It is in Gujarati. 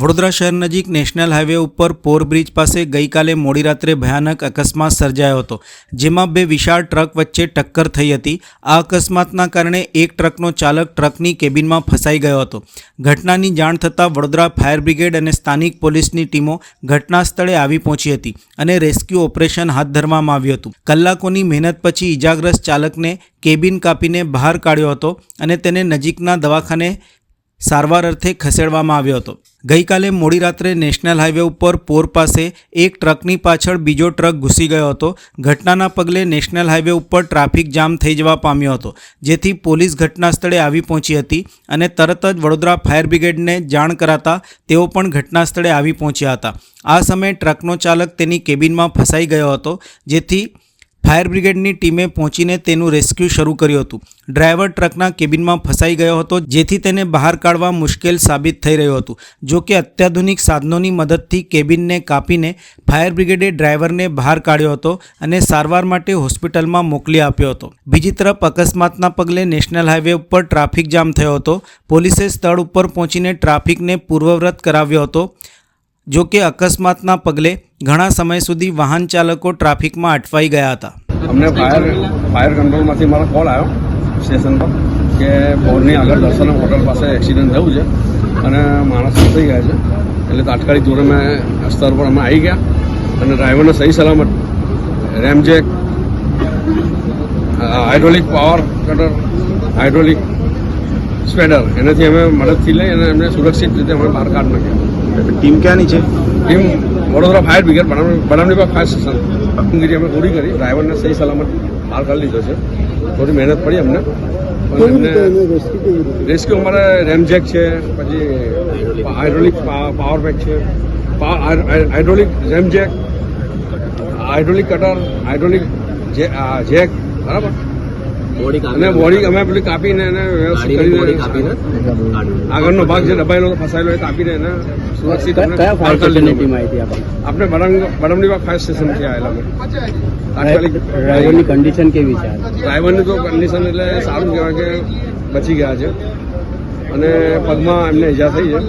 વડોદરા શહેર નજીક નેશનલ હાઈવે ઉપર પોરબ્રિજ પાસે ગઈકાલે મોડી રાત્રે ભયાનક અકસ્માત સર્જાયો હતો, જેમાં બે વિશાળ ટ્રક વચ્ચે ટક્કર થઈ હતી. આ અકસ્માતના કારણે એક ટ્રકનો ચાલક ટ્રકની કેબિનમાં ફસાઈ ગયો હતો. ઘટનાની જાણ થતાં વડોદરા ફાયર બ્રિગેડ અને સ્થાનિક પોલીસની ટીમો ઘટના સ્થળે આવી પહોંચી હતી અને રેસ્ક્યુ ઓપરેશન હાથ ધરવામાં આવ્યું હતું. કલાકોની મહેનત પછી ઇજાગ્રસ્ત ચાલકને કેબિન કાપીને બહાર કાઢ્યો હતો અને તેને નજીકના દવાખાને સારવાર અર્થે ખસેડવામાં આવ્યો હતો. ગઈકાલે મોડી રાત્રે નેશનલ હાઈવે ઉપર પોર પાસે એક ટ્રકની પાછળ બીજો ટ્રક ઘૂસી ગયો હતો. ઘટનાના પગલે નેશનલ હાઈવે ઉપર ટ્રાફિક જામ થઈ જવા પામ્યો હતો, જેથી પોલીસ ઘટના સ્થળે આવી પહોંચી હતી અને તરત જ વડોદરા ફાયર બ્રિગેડને જાણ કરાતા તેઓ પણ ઘટના સ્થળે આવી પહોંચ્યા હતા. આ સમયે ટ્રકનો ચાલક તેની કેબિનમાં ફસાઈ ગયો હતો, જેથી ફાયર બ્રિગેડની ટીમે પહોંચીને તેનું રેસ્ક્યુ શરૂ કર્યું હતું. ડ્રાઈવર ટ્રકના કેબિનમાં ફસાઈ ગયો હતો, જેથી તેને બહાર કાઢવા મુશ્કેલ સાબિત થઈ રહ્યું હતું. જો કે અત્યાધુનિક સાધનોની મદદથી કેબિનને કાપીને ફાયર બ્રિગેડે ડ્રાઈવરને બહાર કાઢ્યો હતો અને સારવાર માટે હોસ્પિટલમાં મોકલી આપ્યો હતો. બીજી તરફ, અકસ્માતના પગલે નેશનલ હાઈવે ઉપર ટ્રાફિક જામ થયો હતો. પોલીસે સ્થળ ઉપર પહોંચીને ટ્રાફિકને પૂર્વવ્રત કરાવ્યો હતો. જો કે અકસ્માતના પગલે ઘણા સમય સુધી વાહન ચાલકો ટ્રાફિકમાં અટવાઈ ગયા હતા. અમને ફાયર ફાયર કંટ્રોલમાંથી મારો કોલ આવ્યો સ્ટેશન પર કે બોર્ડની આગળ દર્શન હોટલ પાસે એક્સિડન્ટ થયું છે અને માણસ થઈ ગયા છે. એટલે તાત્કાલિક ધોરણે મેં સ્થળ પર અમે આવી ગયા અને ડ્રાઈવરને સહી સલામત ram jack hydraulic power cutter, hydraulic spreader એનાથી અમે મદદથી લઈ અને એમને સુરક્ષિત રીતે અમે બહાર કાઢ નાખ્યા. ટીમ ક્યાંની છે? ટીમ વડોદરા ફાયર બ્રિગેડ બાગ ફાયર સ્ટેશન કામગીરી અમે પૂરી કરી ડ્રાઈવરને સહી સલામત બહાર કાઢી લીધો છે. થોડી મહેનત પડી અમને. એમને રેસ્ક્યુ અમારે રેમજેક છે પછી હાઇડ્રોલિક પાવર પેક છે. Hydraulic ram jack hydraulic cutter hydraulic jack બરાબર? અને બોડી અમે પેલી કાપીને એને વ્યવસ્થિત કરીને આગળનો ભાગ જે દબાયેલો ફસાયેલો એ કાપીને એને સુરક્ષિત કયા ફાયર સ્ટેશનની ટીમ આવી હતી આપણે આપણે બડમ બડમડી બાગ ફાયર સ્ટેશનથી આવેલા અમે. ડ્રાઈવરની કન્ડિશન કેવી છે ડ્રાઈવરની તો કન્ડિશન એટલે સારું કહેવાય કે બચી ગયા છે. અને પગમાં એમને ઈજા થઈ છે.